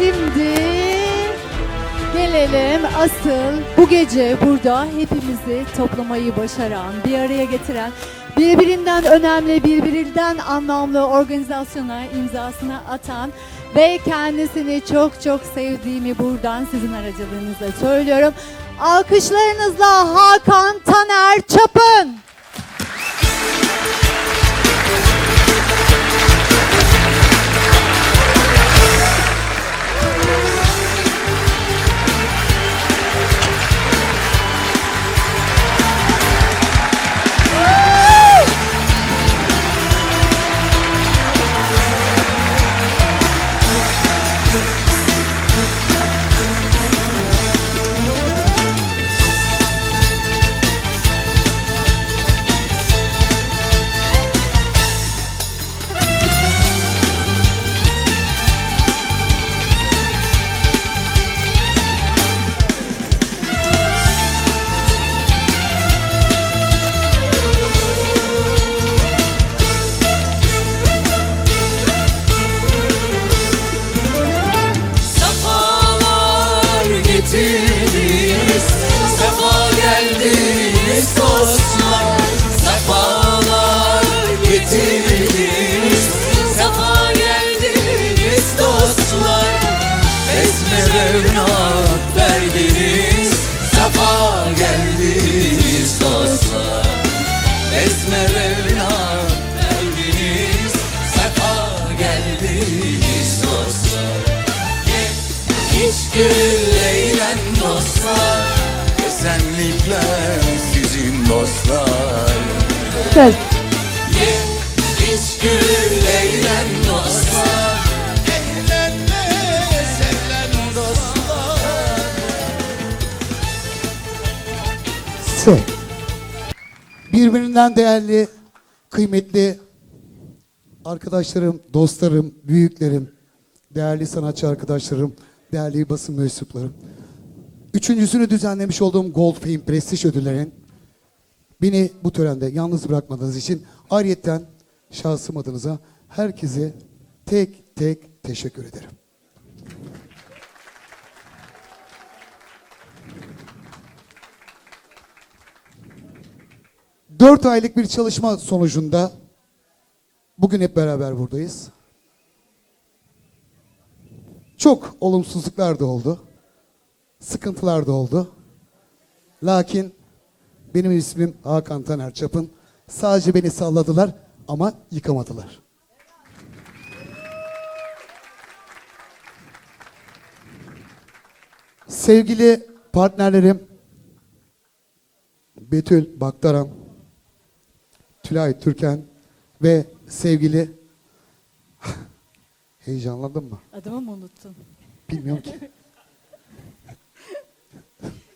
Şimdi gelelim asıl bu gece burada hepimizi toplamayı başaran, bir araya getiren, birbirinden önemli, birbirinden anlamlı organizasyona imzasını atan ve kendisini çok çok sevdiğimi buradan sizin aracılığınızla söylüyorum. Alkışlarınızla Hakan Taner Çapın. Gül eğlen dostlar Esenlikler sizin dostlar Söz. Ye hiç gül eğlen dostlar Eğlenme. Birbirinden değerli, kıymetli arkadaşlarım, dostlarım, büyüklerim, değerli sanatçı arkadaşlarım, değerli basın mensuplarım. Üçüncüsünü düzenlemiş olduğum Gold Fame Prestij ödüllerinin beni bu törende yalnız bırakmadığınız için ayrıyetten şahsım adınıza herkese tek tek teşekkür ederim. Dört aylık bir çalışma sonucunda bugün hep beraber buradayız. Çok olumsuzluklar da oldu. Sıkıntılar da oldu. Lakin benim ismim Hakan Taner Çapın. Sadece beni salladılar ama yıkamadılar. Sevgili partnerlerim Betül Baktaran, Tülay Türken ve sevgili heyecanlandın mı? Adımı mı unuttun? Bilmiyorum ki.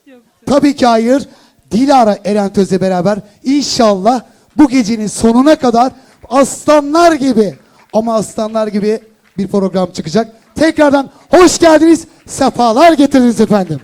Tabii ki hayır. Dilara Eren Töz'le beraber inşallah bu gecenin sonuna kadar aslanlar gibi ama aslanlar gibi bir program çıkacak. Tekrardan hoş geldiniz, sefalar getirdiniz efendim.